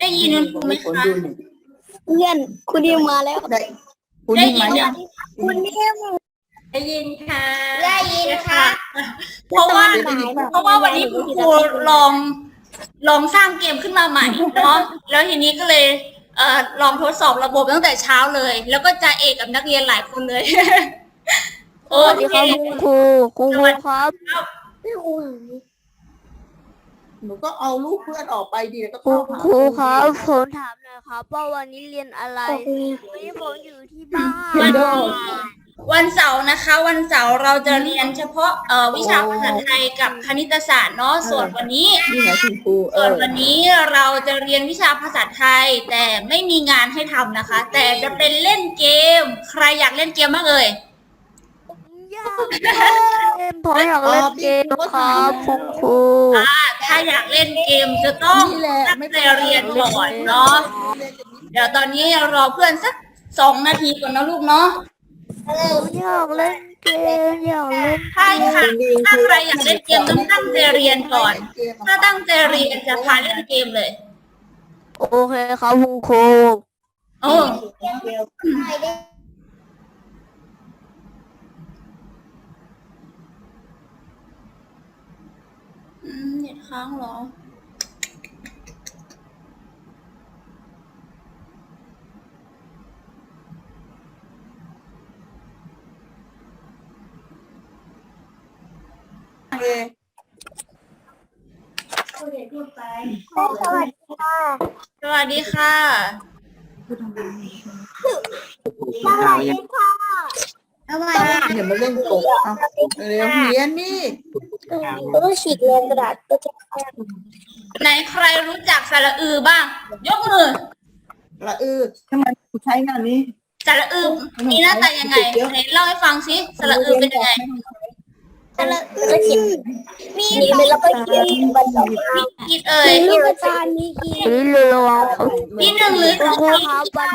ได้ยินคุณครูไหมคะเพื่อนคุณดิวมาแล้วได้คุณได้นี่ยิไหมนยังคุณดิวได้ยินค่ะ ได้ยินค่ะ เพราะว่าเพราะว่าวันนี้คุณครูลองลองสร้างเกมขึ้นมาใหม่เนาะแล้วทีนี้ก็เลยเอ่อลองทดสอบระบบตั้งแต่เช้าเลย แล้วก็จะเอกกับนักเรียนหลายคนเลยโอสวัสดีเคครับคุณครูครูครับ หนูก็เอาลูกเพื่อนออกไปดีแล้วก็ครูเข้าหาครูครับผมถามหน่อยครับว่าวันนี้เรียนอะไรวันนี้ผมอยู่ที่บ้านวันเสาร์นะคะ วันเสาร์เราจะเรียนเฉพาะเอ่อวิชาภาษาไทยกับคณิตศาสตร์เนาะส่วนวันนี้ นี่ไงคุณครูเอส่วนอวันนี้เราจะเรียนวิชาภาษาไทย แต่ไม่มีงานให้ทำนะคะ แต่จะเป็นเล่นเกม ใครอยากเล่นเกมบ้างเอ่ยอยากเล่น ผมอยากเล่นเกมครับคุณครูอ่าถ้าอยากเล่นเกมจะต้องนี่แหละตั้งไม่ใจเรียนก่อนเนาะเดี๋ยวตอนนี้รอเพื่อนสักสองนาทีก่อนนะลูกเนาะอยากเล่นเกมอยากเล่นใช่ค่ะถ้าใครอยากเล่นเกมต้องตั้งใจเรียนก่อน ถ้าตั้งใจเรียนจะพาเล่นเกมเลย โอเคครับคุณครูโอ้ อืมเน็ตค้างเหรอเอสวัสดีค่ะสวัสดีค่ะ สวัสดีค่ะสวัสดีอย่ามาเล่นโกะเอาเร็วเรียนนี่ ก็ต้องฉีกเรียนกระดาษก็จะไหนใครรู้จักสระอือบ้าง ยกมือละเออทำไมกูใช้งานนี้สระอือมีหน้าตายังไงไหนเล่าให้ฟังสิสระอือเป็นยังไงแล้วก็เขียนมีแล้วก็เขียนบรรจบคิดเอ่ยมีลูกตาลมีขีดนี่เรือวางครับมีหนึ่งหรือสคุอณงครูครับวั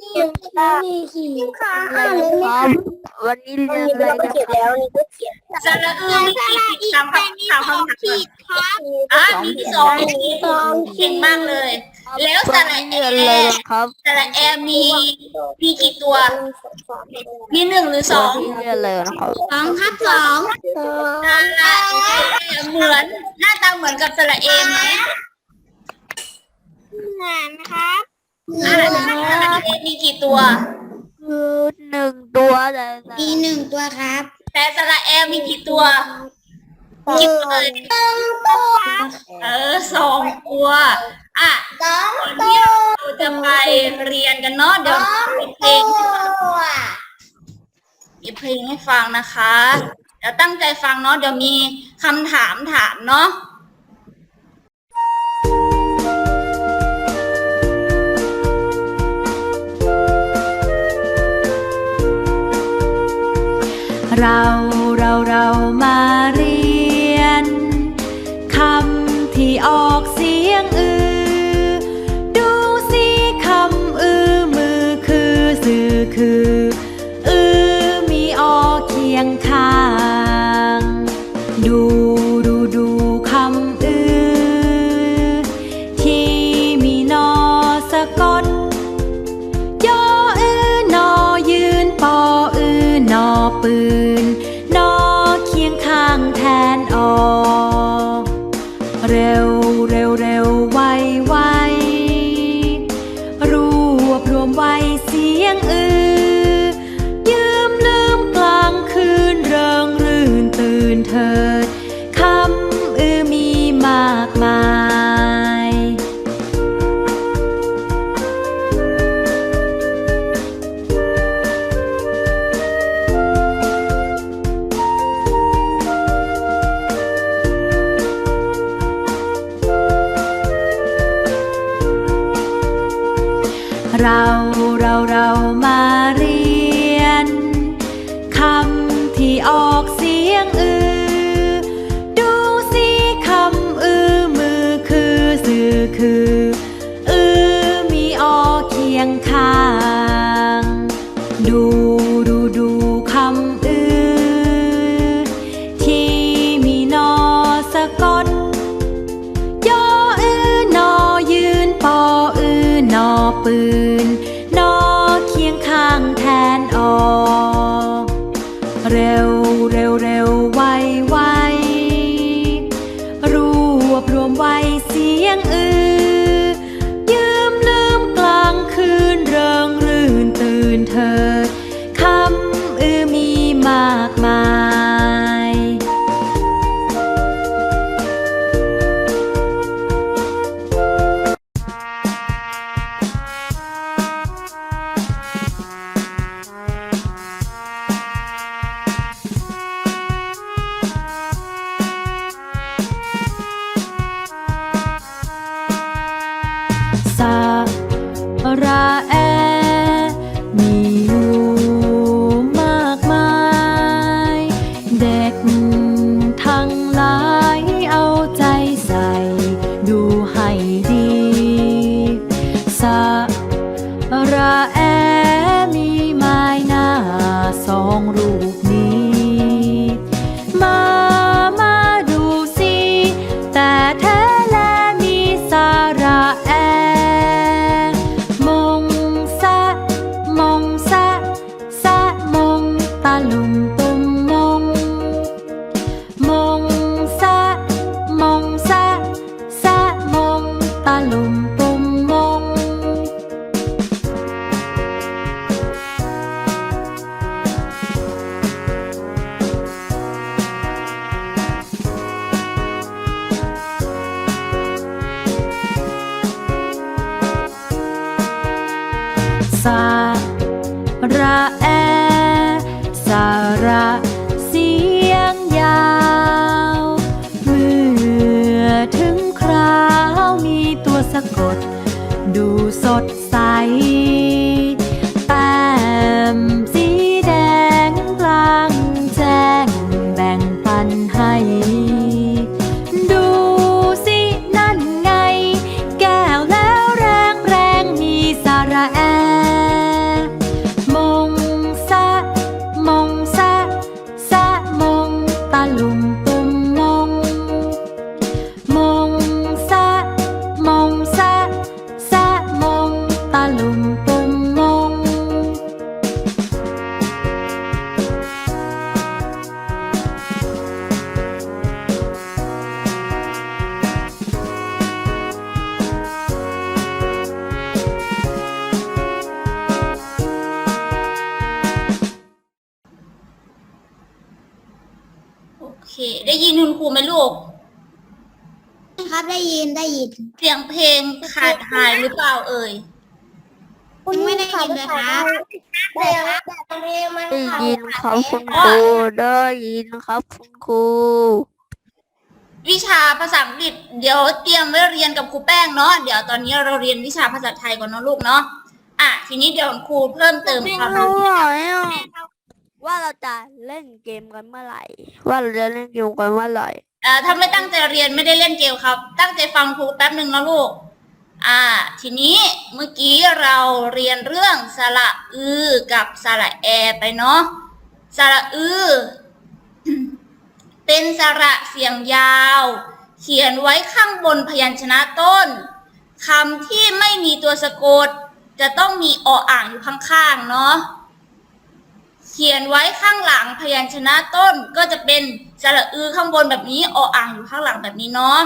นนี้อะไรมีขีดค่ะอะไรครับวันนี้เรียนอะไรนะเขียนครับแล้วนี่ก็เขียนสระอือมีกี่ขีดถามคำถามคำถามก่อนอะมีสองขีสองขีเก่งดมากเลย แล้วสวันระเอะไรร์นะครับสระแอมีมีกี่ตัว มีหนึ่งหรือสองนี้เรียนอะไรนะครับสองครับสองสระเหมือนหน้าตาเหมือนกับสระเอไหมงานครับ อ่าสระเอมีกี่ตัว คือหนึ่งตัวแต่แต่มีหนึ่งตัวครับแต่สระแอร์มีกี่ตัวกี่ตัวเลยตัวเออสองตัวอะสองก่อนที่เราจะไปเรียนกันเนาะเดี๋ยวมีเพลงตัวมีเพลงให้ฟังนะคะ เดี๋ยวตั้งใจฟังเนาะเดี๋ยวมีคำถามถามเนาะ เราเราเรามา เราเราเรามาเรีย สาระแอมีไม้หน้าสองรู สาระ หายหรือเปล่าเอ่ย คุณไม่ได้ยินเลยครับแต่แต่เพลงมันได้ยินครับคุณครูได้ยินครับคุณครูวิชาภาษาอังกฤษเดี๋ยวเตรียมไว้เรียนกับครูแป้งเนาะเดี๋ยวตอนนี้เราเรียนวิชาภาษาไทยก่อนเนาะลูกเนาะอะทีนี้เดี๋ยวครูเพิ่มเติมไม่ความรู้รู้อะว่าเราจะเล่นเกมกันเมื่อไหร่ ว่าเราจะเล่นเกมกันเมื่อไหร่เอ่อถ้าไม่ตั้งใจเรียนไม่ได้เล่นเกมครับ ตั้งใจฟังครูแป๊บหนึ่งนะลูก อ่า ทีนี้เมื่อกี้เราเรียนเรื่องสระอือกับสระแอไปเนาะสระอือ เป็นสระเสียงยาว เขียนไว้ข้างบนพยัญชนะต้นคำที่ไม่มีตัวสะกด จะต้องมีออ่างอยู่ข้างๆเนาะเขียนไว้ข้างหลังพยัญชนะต้นก็จะเป็นสระอือข้างบนแบบนี้ออ่างอยู่ข้างหลังแบบนี้เนาะ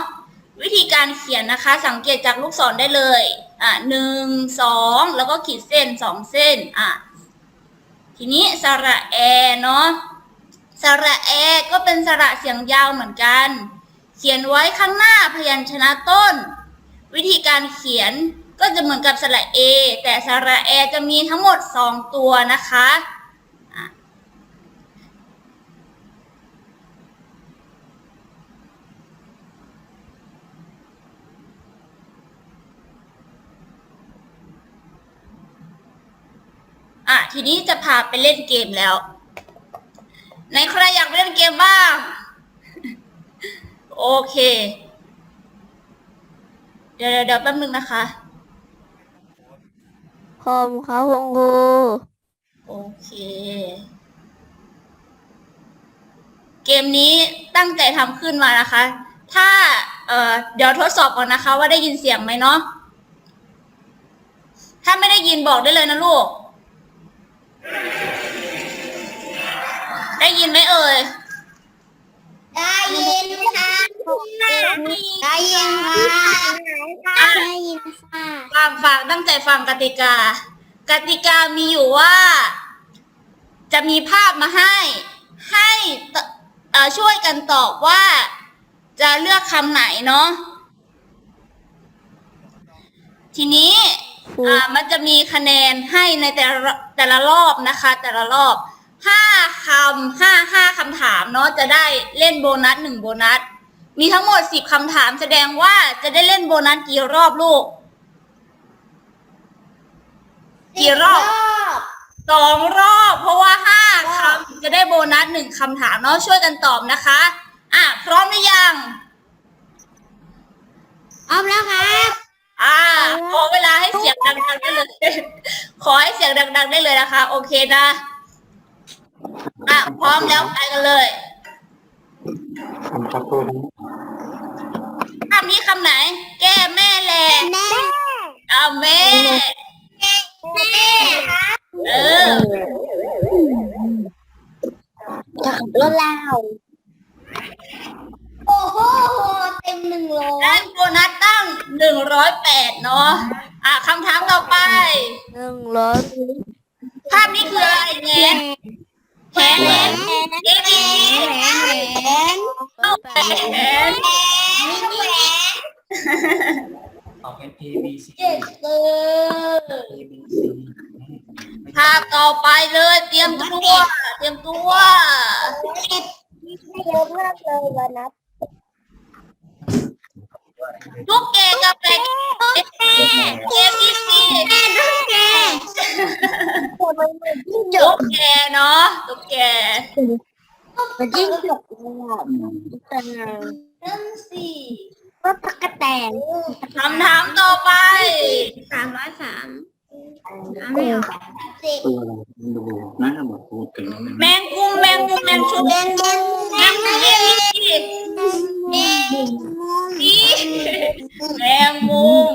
วิธีการเขียนนะคะ สังเกตจากลูกศรได้เลย อะหนึ่งสองแล้วก็ขีดเส้นสองเส้น อะ ทีนี้สระแอเนาะสระแอก็เป็นสระเสียงยาวเหมือนกัน เขียนไว้ข้างหน้าพยัญชนะต้น วิธีการเขียนก็จะเหมือนกับสระเอแต่สระแอจะมีทั้งหมดสองตัวนะคะ อะทีนี้จะพาไปเล่นเกมแล้วไหนใครอยากไปเล่นเกมบ้าง โอเค เดี๋ยวเดี๋ยวเดี๋ยวแป๊บนึงนะคะพร้อมครับคุณครูโอเค เกมนี้ตั้งใจทำขึ้นมานะคะ ถ้า เอ่อ เดี๋ยวทดสอบก่อนนะคะ ว่าได้ยินเสียงไหมเนาะถ้าไม่ได้ยินบอกได้เลยนะลูก ได้ยินไหมเอ่ย ได้ยินค่ะได้ยินค่ะได้ยินค่ะฟังฟังตั้งใจฟังกติกา กติกามีอยู่ว่า จะมีภาพมาให้ ให้ตเอ่อช่วยกันตอบว่า จะเลือกคำไหนเนาะทีนี้ อ่ามันจะมีคะแนนให้ในแต่ละแต่ละรอบนะคะ แต่ละรอบห้าคำห้าห้าคำถามเนาะจะได้เล่นโบนัสหนึ่งโบนัส มีทั้งหมดสิบคำถามแสดงว่าจะได้เล่นโบนัสกี่รอบลูก กี่รอบสองรอบ เพราะว่าห้าคำจะได้โบนัสหนึ่งคำถามเนาะช่วยกันตอบนะคะ อะ พร้อมหรือยังพร้อมแล้วครับ อ่าขอเวลาให้เสียงดังๆได้เลย ขอให้เสียงดัง ๆ ได้เลยนะคะ โอเคนะอะพร้อมแล้วไปกันเลยคำนี้คำไหน แก้แม่แหละแม่เอาแม่แม่เออจะขับรถแล้ว โอ้โหเต็มหนึ่งร้อได้ยโบนัสตั้งหนึ่งร้อยแปดเนาะ อะคำถามต่อไป หนึ่งร้อยภาพนี้คืออะไรแงนแขนแขนเอบีแหวนแหวนเอาแขนมินิแหวนตอบเป็น A B C เจ็ดเกอ A B C ภาพต่อไปเลย เตรียมตัว เตรียมตัวเจ็ดเยอะมากเลยวันนับ ลูกแกกับแกเอบีซีแกลูกแกตัวมันเหมือนจิ้งจลูกกแกเนาะลูกแกมันยิ่งจกเลยอะนั่นสิก็ตะกะแตนคำถามต่อไปสามร้อยสาม ไม่เอาสิบตัวอะไรมันดูน่าหมดพูดถึงแมงกุมแมงกุมแมงชุบแดงแดงแมงกุมเอบีซีแดงซีแมงมุม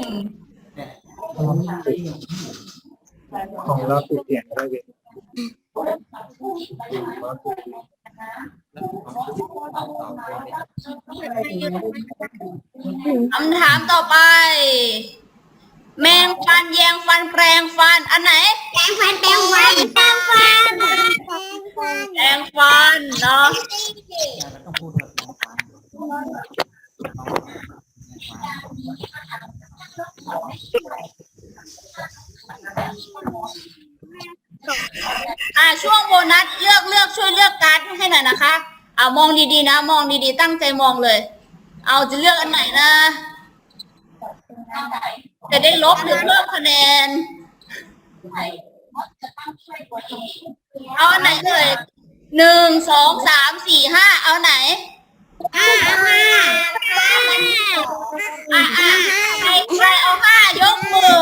ของเราติดเสียงได้เลยคำถามต่อไป แมงฟันแยงฟันแปลงฟัน อันไหน แปรงฟันแปรงฟันแปรงฟันแปรงฟันแปลงฟันเนาะแล้วต้องพูดแบบน้องฟังอ่าช่วงโบนัสเลือกเลือกช่วยเลือกการ์ดให้หน่อยนะคะ เอามองดีๆนะ มองดีๆ ตั้งใจมองเลย เอาจะเลือกอันไหนนะจะ ได้ลบหรือเพิ่มคะแนนเอาอันไหนเอ่ยหนึ่งสองสามสี่ห้าเอาไหนห้าห้าห้าอะอะใครใครเอาห้ายกมือ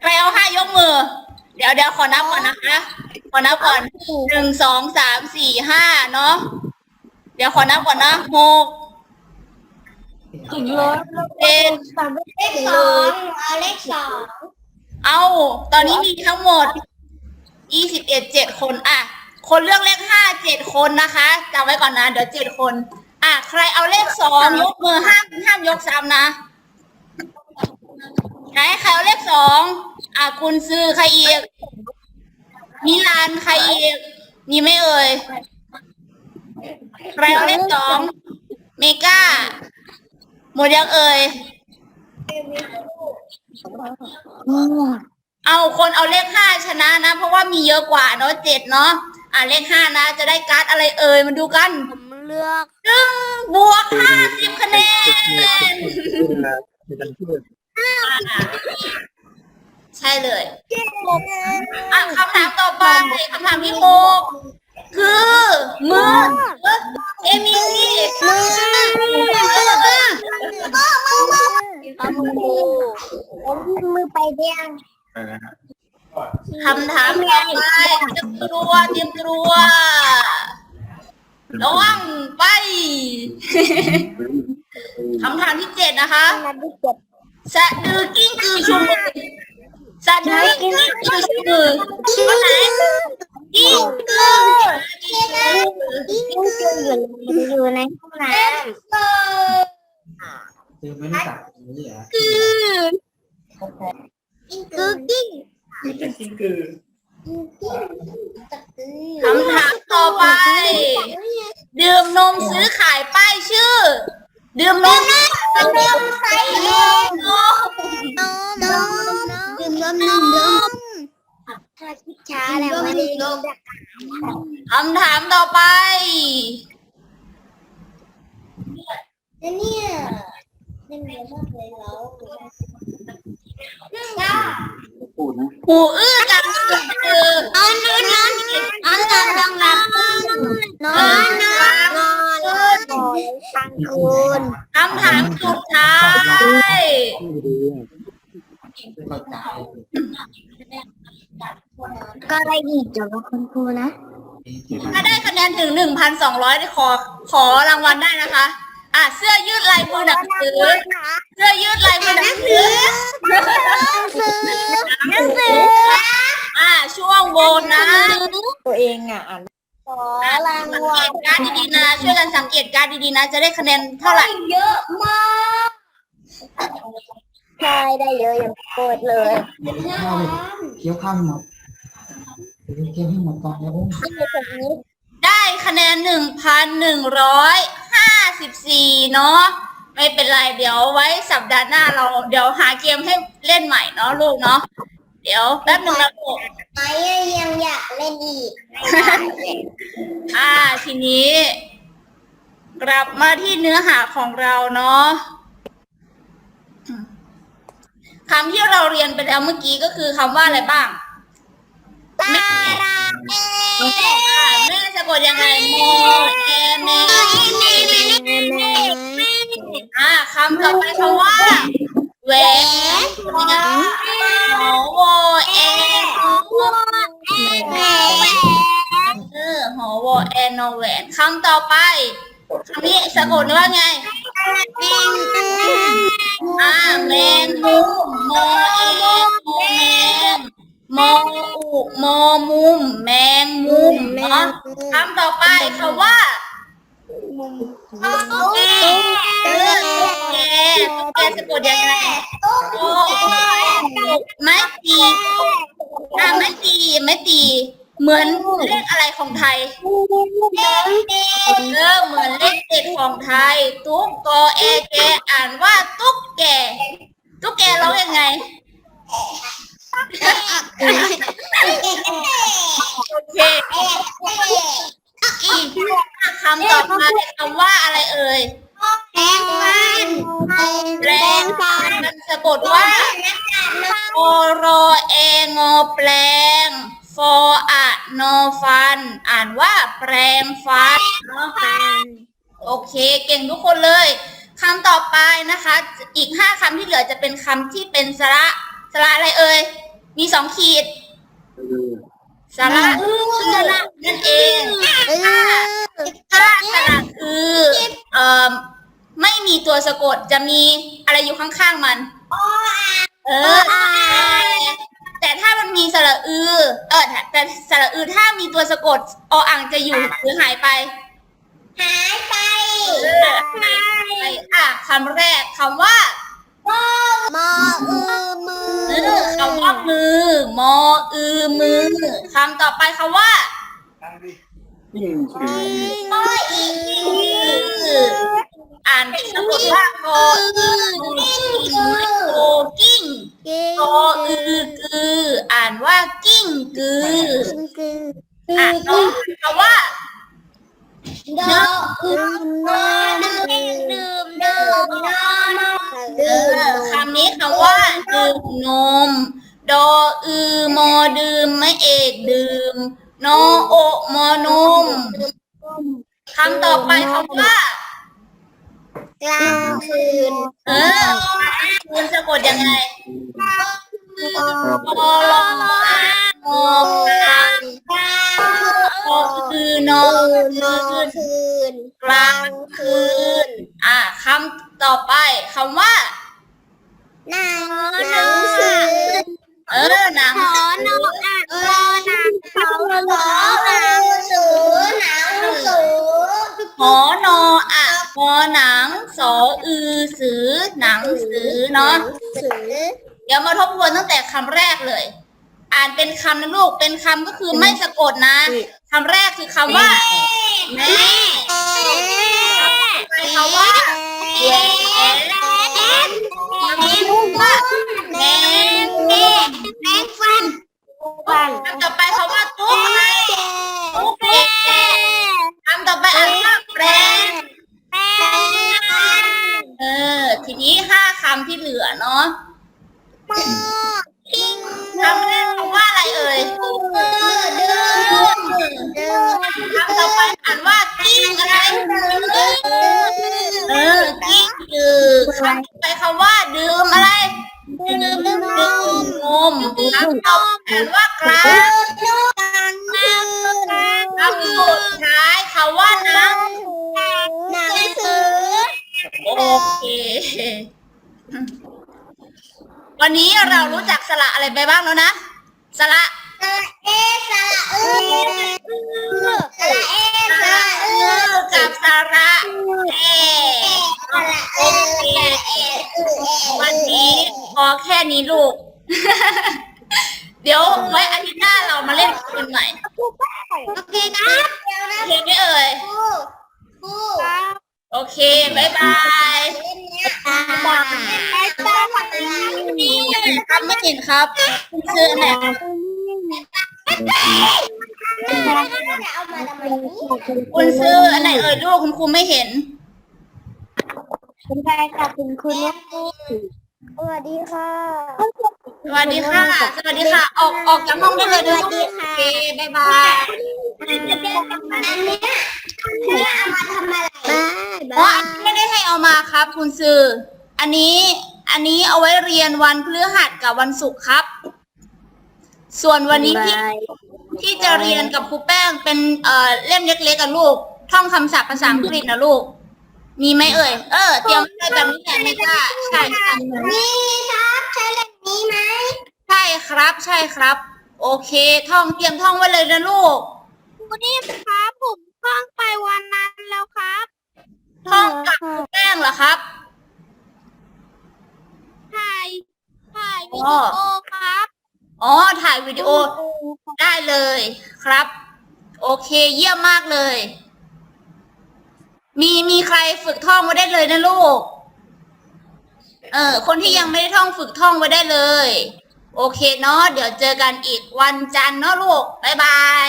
ใครเอาห้ายกมือ เดี๋ยวเดี๋ยวขอนับก่อนนะคะขอนับก่อนหนึ่งสองสามสี่ห้าเนาะเดี๋ยวขอนับก่อนนะหก เจ็ดเลขสองเอาเลขสองเอา ตอนนี้มีทั้งหมดยี่สิบเอ็ดเจ็ดคนอะ คนเลือกเลขห้าเจ็ดคนนะคะจำไว้ก่อนนะ เดี๋ยวเจ็ดคน อะ ใครเอาเลขสองยกมือห้ามห้ามยกซ้ำนะไหนใครเอาเลขสองอะคุณซื้อใครอีกมิลานใครอีกมีไหม่เอ่ยใครเอาเลขสองเมกา หมดยังเอ่ยเอาคนเอาเลขห้าชนะนะ เพราะว่ามีเยอะกว่าเนาะเจ็ดเนาะอะเลขห้านะ จะได้การ์ดอะไรเอ่ยมาดูกันผมเลือกหนึ่งบวกห้าสิบคะแนนใช่เลยอะคำถามต่อไปคำถามที่หก คือมือเอมิลี่มือเอามือผมมือไปเดียงคำถามต่อไปเตรียมตัวเตรียมตัวระวังไปคำถามที่เจ็ดนะคะสะดือกิ้งกือชูมือสะดือกิ้งกือชูมืออันไหนกิ้งกือ กิ้งกืออยู่ในห้องน้เธอไม่รู้จักนี้เหรอำกือกิ้งกือกิ้งนี่เป็นจริงคือคำถามต่อไป ดื่มนมซื้อขายป้ายชื่อ ดื่มนมนมใส่นมนมนมนมดื่มนมนมนม ถ้าคิดช้าแล้วไม่ได้นมคำถามต่อไปเนี่ยเล่นเยอะมากเลยเราพูดนะหูอื้อกังคือนอนนอนนอ ก็ได้อีกจากคุณครูนะถ้าได้คะแนนถึงหนึ่งพันสองร้อยขอขอรางวัลได้นะคะ อะเสื้อยืดลายมือหนังสือเสื้อยืดลายมือหนังสือหนังสืออะช่วงโบนัสตัวเองอะอ่านขออะรางสังวัเกลตการดดีๆนะ ช่วยกันสังเกตการดดีๆนะ จะได้คะแนนเท่าไหร่เยอะมากใช่ได้เยอะอย่างโคตรเลยข้าวเคี้ยวข้าวหมด เคี้ยวให้หมดก่อนแล้วพวกที่ตรงนี้ได้คะแนนหนึ่งพันหนึ่งร้อยห้าสิบสี่เนาะไม่เป็นไรเดี๋ยวไว้สัปดาห์หน้าเรา เดี๋ยวหาเกมให้เล่นใหม่เนาะลูกเนาะเดี๋ยวแป๊บหนึ่งนะลูกไม้ยังอยากเล่นอีกอ่าทีนี้ กลับมาที่เนื้อหาของเราเนาะคำที่เราเรียนไปแล้วเมื่อกี้ก็คือคำว่าอะไรบ้าง ตาราเออ่าแม่สะกดยังไงโมเอเมอ่าคำต่อไปคำว่าแหวนหอวอเอเออหอวอเอนอแหวนคำต่อไปคำนี้สะกดว่าไงอ่าแมงมุมมอเอมอแมง มออุมอมุม แมงมุมเนาะคำต่อไปคำว่าตุ๊กแกเออตุ๊กแกตุ๊กแกสะกดยังไงโอ้ไม่ตีอ่าไม่ตีไม่ตี เหมือนเลขอะไรของไทยเออเหมือนเลขเจ็ดของไทย ตุ๊กกอแอแกอ่านว่าตุ๊กแกตุ๊กแกร้องยังไง โอเคคำต่อไปคำว่าอะไรเอ่ย แรงมันแรงมันสะกดว่าโอโรเองอแปลงฟออะโนฟัน อ่านว่าแปลงฟันเนาะโอเค เก่งทุกคนเลยคำต่อไปนะคะ อีกห้าคำที่เหลือจะเป็นคำที่เป็นสระสระอะไรเอ่ย มีสองขีดสระสระนั่นเองถ้าสระคือเอ่อไม่มีตัวสะกดจะมีอะไรอยู่ข้างๆมัน เออ แต่ถ้ามันมีสระอือ เออ แต่แต่สระอือถ้ามีตัวสะกดออ่างจะอยู่หรือหายไป หายไปเออหายไป อะคำแรกคำว่า มออือมือเออคำว่ามือ มออือมือคำต่อไปคำว่ายิ่งคือมออีกอ่านสะกดว่าโกอือโกกิ้งโกอือกืออ่านว่ากิ้งกืออ่านน้องคำว่า ดออือนอนดื่มดื่มดื่มนอนเออคำนี้คำว่าดื่มนม ดออือมอดื่มไม่เอกดื่ม นอโอะมอนมคำต่อไปคำว่ากลางคืน เออคุณสะกดยังไงปอลอมอปลาปอ คือนอนคืน กลางคืน อะคำต่อไปคำว่า หนังหนังสือเออหนังขสืออนออ่างหนังเขาหนังสือหนังสือหอนออะหอหนังสออือสือหนังสือเนาะเดี๋ยวมาทบทวนตั้งแต่คำแรกเลย อ่านเป็นคำนะลูก เป็นคำก็คือไม่สะกดนะ คำแรกคือคำว่าแม่ไปคำว่าแย่คำนี้ว่าแม่แม่แม่ฟันฟันคำต่อไปคำว่าตุ๊กอะไรตุ๊ก ว่าน้ำหนังสือ โอเค วันนี้เรารู้จักสระอะไรไปบ้างแล้วนะ สระเอสระอือสระเอสสระระอือืออกับสระเอสระเอสระเออือวันนี้พอแค่นี้ลูก เดี๋ยวไว้อาทิตย์หน้าเรามาเล่นกันใหม่โอเคครับเดี๋ยวนะโอเคไหมเอ่ย ครูครูโอเค บ๊ายบายตาบอดไอ้ตาบอดครับไม่เห็นครับคุณซื้ออันไหนจะเอามาทำไมนี่คุณซื้ออันไหนเอ่ยลูกคุณครูไม่เห็น คุณชายกับคุณคุณเนี่ยสวัสดีค่ะ สวัสดีค่ะ สวัสดีค่ะ ออกออกจากห้องได้เลยนะลูกโอเคบ๊ายบาย อันเนี้ยเนี่ยเอามาทำอะไรเพราะอันนี้ไม่ได้ให้เอามาครับ คุณซื้อ อันนี้ อันนี้เอาไว้เรียนวันพฤหัสกับวันศุกร์ครับ ส่วนวันนี้ที่ ที่จะเรียนกับครูแป้งเป็นเอ่อเล่มเล็กๆกับลูก ท่องคำศัพท์ภาษาอังกฤษนะลูก มีไหมเอ่ย เออ เตรียมไว้แบบนี้แหละไม่กล้าใช่ใช่ นี่ครับใช้เล่ม นี้ไหมใช่ครับ ใช่ครับ โอเค ท่องเตรียมท่องไว้เลยนะลูกคุณนี่ครับผมท่องไปวันนั้นแล้วครับท่องกับครูแป้งเหรอครับ ถ่ายถ่ายวิอ๋ดีอโอครับอ๋อ ถ่ายวิดีโอได้เลยครับ โอเค เยี่ยมมากเลย มีมีใครฝึกท่องไว้ได้เลยนะลูก เออ คนที่ยังไม่ได้ท่องฝึกท่องไว้ได้เลย โอเคเนาะเดี๋ยวเจอกันอีกวันจันทร์เนาะลูกบ๊ายบาย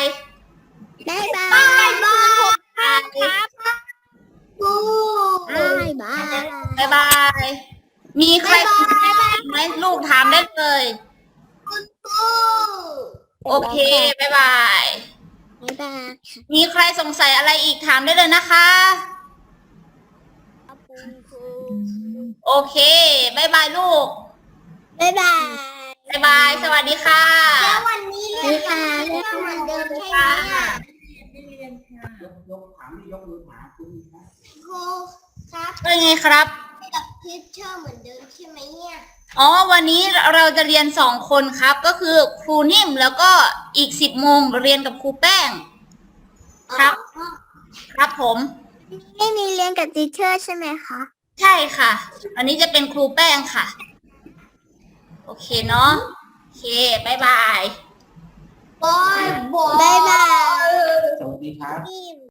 บายบายบายครับบูอืมบายบายบ๊ายบาย มีใครไหมลูกถามได้เลย คุณครูโอเคบ๊ายบายบายบายมีใครสงสัยอะไรอีกถามได้เลยนะคะ คุณครู โอเคบ๊ายบายลูกบายบายบ๊ายบาย สวัสดีค่ะ แล้ววันนี้เรียนกันเรื่องเหมือนเดิมใช่ไหมอะยกยกถามยกมือถามคุณนะครูครับเป็นไงครับ กับทิชเชอร์เหมือนเดิมใช่ไหมเนี่ย อ๋อ วันนี้เราจะเรียนสองคนครับ ก็คือครูนิ่มแล้วก็อีกสิบโมงเรียนกับครูแป้ง ครับ ครับผม ไม่มีเรียนกับทิชเชอร์ใช่ไหมคะ ใช่ค่ะ อันนี้จะเป็นครูแป้งค่ะ โอเคเนาะ โอเคบ๊ายบายบายบาย บายบาย สวัสดีครับนี่